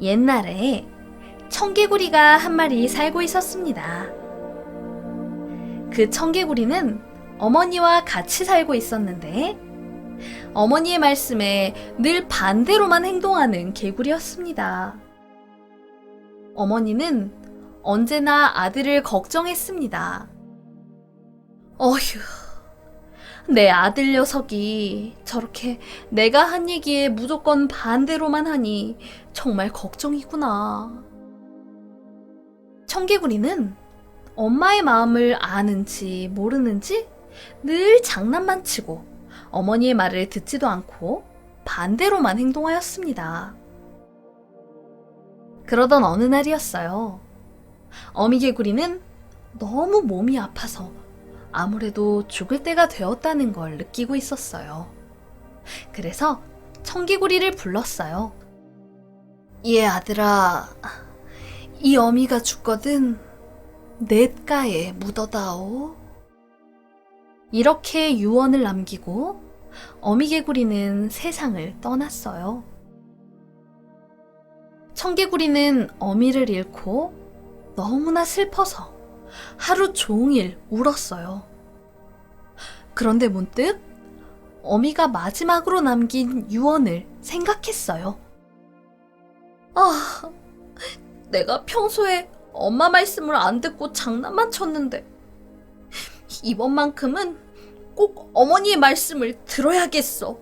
옛날에 청개구리가 한 마리 살고 있었습니다. 그 청개구리는 어머니와 같이 살고 있었는데 어머니의 말씀에 늘 반대로만 행동하는 개구리였습니다. 어머니는 언제나 아들을 걱정했습니다. 어휴, 내 아들 녀석이 저렇게 내가 한 얘기에 무조건 반대로만 하니 정말 걱정이구나. 청개구리는 엄마의 마음을 아는지 모르는지 늘 장난만 치고 어머니의 말을 듣지도 않고 반대로만 행동하였습니다. 그러던 어느 날이었어요. 어미개구리는 너무 몸이 아파서 아무래도 죽을 때가 되었다는 걸 느끼고 있었어요. 그래서 청개구리를 불렀어요. 얘 아들아, 이 어미가 죽거든 냇가에 묻어다오. 이렇게 유언을 남기고 어미개구리는 세상을 떠났어요. 청개구리는 어미를 잃고 너무나 슬퍼서 하루 종일 울었어요. 그런데 문득 어미가 마지막으로 남긴 유언을 생각했어요. 아, 내가 평소에 엄마 말씀을 안 듣고 장난만 쳤는데 이번만큼은 꼭 어머니의 말씀을 들어야겠어.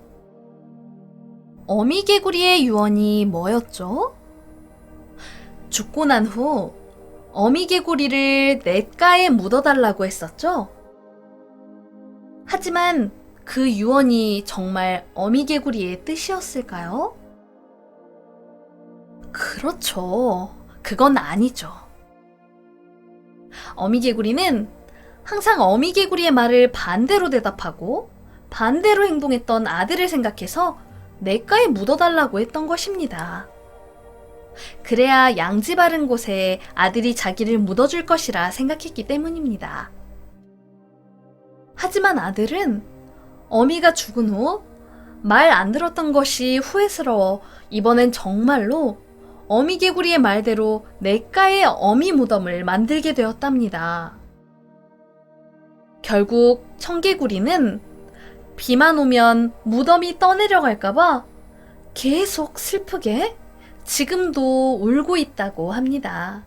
어미 개구리의 유언이 뭐였죠? 죽고 난 후 어미개구리를 냇가에 묻어달라고 했었죠? 하지만 그 유언이 정말 어미개구리의 뜻이었을까요? 그렇죠. 그건 아니죠. 어미개구리는 항상 어미개구리의 말을 반대로 대답하고 반대로 행동했던 아들을 생각해서 냇가에 묻어달라고 했던 것입니다. 그래야 양지 바른 곳에 아들이 자기를 묻어줄 것이라 생각했기 때문입니다. 하지만 아들은 어미가 죽은 후 말 안 들었던 것이 후회스러워 이번엔 정말로 어미 개구리의 말대로 냇가에 어미 무덤을 만들게 되었답니다. 결국 청개구리는 비만 오면 무덤이 떠내려갈까봐 계속 슬프게 지금도 울고 있다고 합니다.